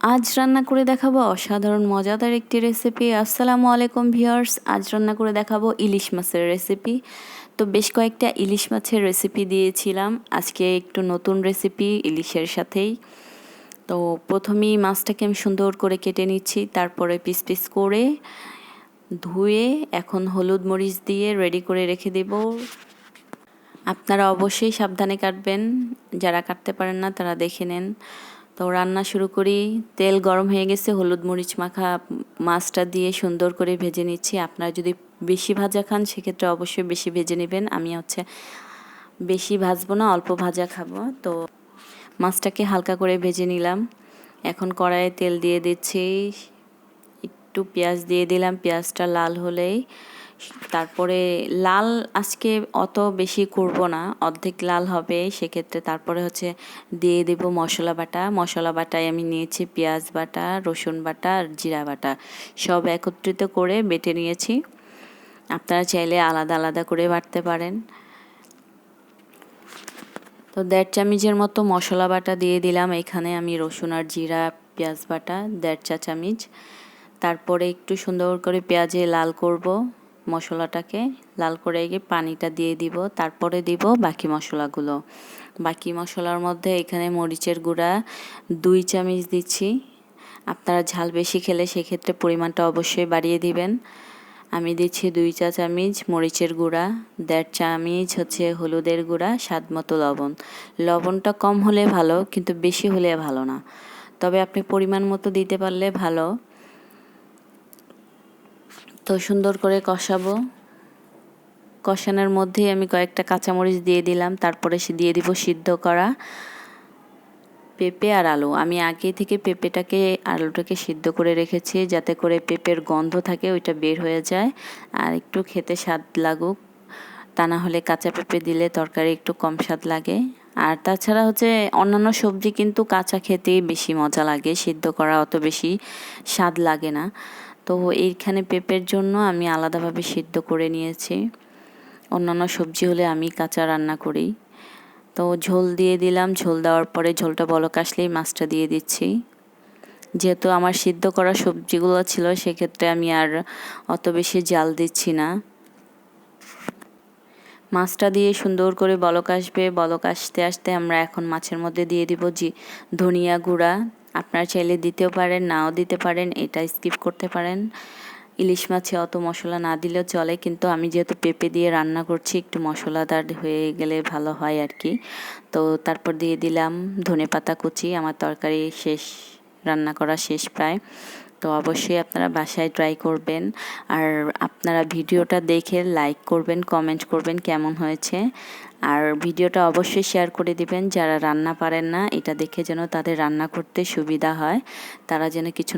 আজ রান্না করে দেখাবো অসাধারণ মজাদার একটি রেসিপি আসসালামু আলাইকুম ভিউয়ার্স, আজ রান্না করে দেখাবো ইলিশ মাছের রেসিপি তো বেশ কয়েকটা ইলিশ মাছের রেসিপি দিয়েছিলাম। আজকে একটু নতুন রেসিপি ইলিশের সাথেই। তো প্রথমেই মাছটাকে আমি সুন্দর করে কেটে নিচ্ছি, তারপরে পিস পিস করে ধুয়ে এখন হলুদ মরিচ দিয়ে রেডি করে রেখে দেব। আপনারা অবশ্যই সাবধানে কাটবেন। যারা কাটতে পারেন না, তারা দেখে নেন। তো রান্না শুরু করি। তেল গরম হয়ে গেছে, হলুদ মরিচ মাখা মাছটা দিয়ে সুন্দর করে ভেজে নিচ্ছি। আপনারা যদি বেশি ভাজা খান, সেক্ষেত্রে অবশ্যই বেশি ভেজে নেবেন। আমি হচ্ছে বেশি ভাজবো না, অল্প ভাজা খাব। তো মাছটাকে হালকা করে ভেজে নিলাম। এখন কড়াইয়ে তেল দিয়ে দিচ্ছি। একটু পেঁয়াজ দিয়ে দিলাম। পেঁয়াজটা লাল হলেই তারপরে লাল আজকে অত বেশি করব না, অর্ধেক লাল হবে, সেক্ষেত্রে তারপরে হচ্ছে দিয়ে দেব মশলা বাটা। মশলা বাটায় আমি নিয়েছি পেঁয়াজ বাটা, রসুন বাটা আর জিরা বাটা। সব একত্রিত করে বেটে নিয়েছি। আপনারা চাইলে আলাদা আলাদা করে বাটতে পারেন। তো দেড় চামিচের মতো মশলা বাটা দিয়ে দিলাম। এখানে আমি রসুন আর জিরা, পেঁয়াজ বাটা, দেড় চা চামিচ। তারপরে একটু সুন্দর করে পেঁয়াজে লাল করব। মশলাটাকে লাল করে গিয়ে পানিটা দিয়ে দিব, তারপরে দিব বাকি মশলাগুলো। বাকি মশলার মধ্যে এখানে মরিচের গুঁড়া দুই চামচ দিচ্ছি। আপনারা ঝাল বেশি খেলে সেক্ষেত্রে পরিমাণটা অবশ্যই বাড়িয়ে দিবেন। আমি দিচ্ছি দুই চা চামচ মরিচের গুঁড়া, দেড় চামচ হচ্ছে হলুদের গুঁড়া, স্বাদ মতো লবণ। লবণটা কম হলে ভালো, কিন্তু বেশি হলে ভালো না। তবে আপনি পরিমাণ মতো দিতে পারলে ভালো। তো সুন্দর করে কষাবো। কষানোর মধ্যেই আমি কয়েকটা কাঁচামরিচ দিয়ে দিলাম, তারপরে সে দিয়ে দিব সিদ্ধ করা পেঁপে আর আলু। আমি আগে থেকে পেঁপেটাকে, আলুটাকে সিদ্ধ করে রেখেছি, যাতে করে পেঁপের গন্ধ থাকে, ওইটা বের হয়ে যায়। আর একটু খেতে স্বাদ লাগুক, তা না হলে কাঁচা পেঁপে দিলে তরকারি একটু কম স্বাদ লাগে। আর তাছাড়া হচ্ছে অন্যান্য সবজি কিন্তু কাঁচা খেতেই বেশি মজা লাগে, সিদ্ধ করা অত বেশি স্বাদ লাগে না। তো এইখানে পেঁপের জন্য আমি আলাদাভাবে সিদ্ধ করে নিয়েছি। অন্যান্য সবজি হলে আমি কাঁচা রান্না করি। তো ঝোল দিয়ে দিলাম, ঝোল দেওয়ার পরে ঝোলটা বলক আসলেই মাছটা দিয়ে দিচ্ছি। যেহেতু আমার সিদ্ধ করা সবজিগুলো ছিল, সেক্ষেত্রে আমি আর অত বেশি জাল দিচ্ছি না। মাছটা দিয়ে সুন্দর করে বলক আসবে। বলক আসতে আসতে আমরা এখন মাছের মধ্যে দিয়ে দিব জি, ধনিয়া গুঁড়া। আপনারা চাইলে দিতেও পারেন, নাও দিতে পারেন, এটা স্কিপ করতে পারেন। ইলিশ মাছে অত মশলা না দিলেও চলে, কিন্তু আমি যেহেতু পেঁপে দিয়ে রান্না করছি, একটু মশলাদার হয়ে গেলে ভালো হয় আর কি তো তারপর দিয়ে দিলাম ধনে পাতা কুচি, আমার তরকারি শেষ, রান্না করা শেষ প্রায়। তো অবশ্যই আপনারা বাসায় ট্রাই করবেন। আর আপনারা ভিডিওটা দেখে লাইক করবেন কমেন্ট করবেন কেমন হয়েছে। আর ভিডিওটা অবশ্যই শেয়ার করে দিবেন, যারা রান্না পারেন না, এটা দেখে যেন তাদের রান্না করতে সুবিধা হয়। তারা যেন কিছু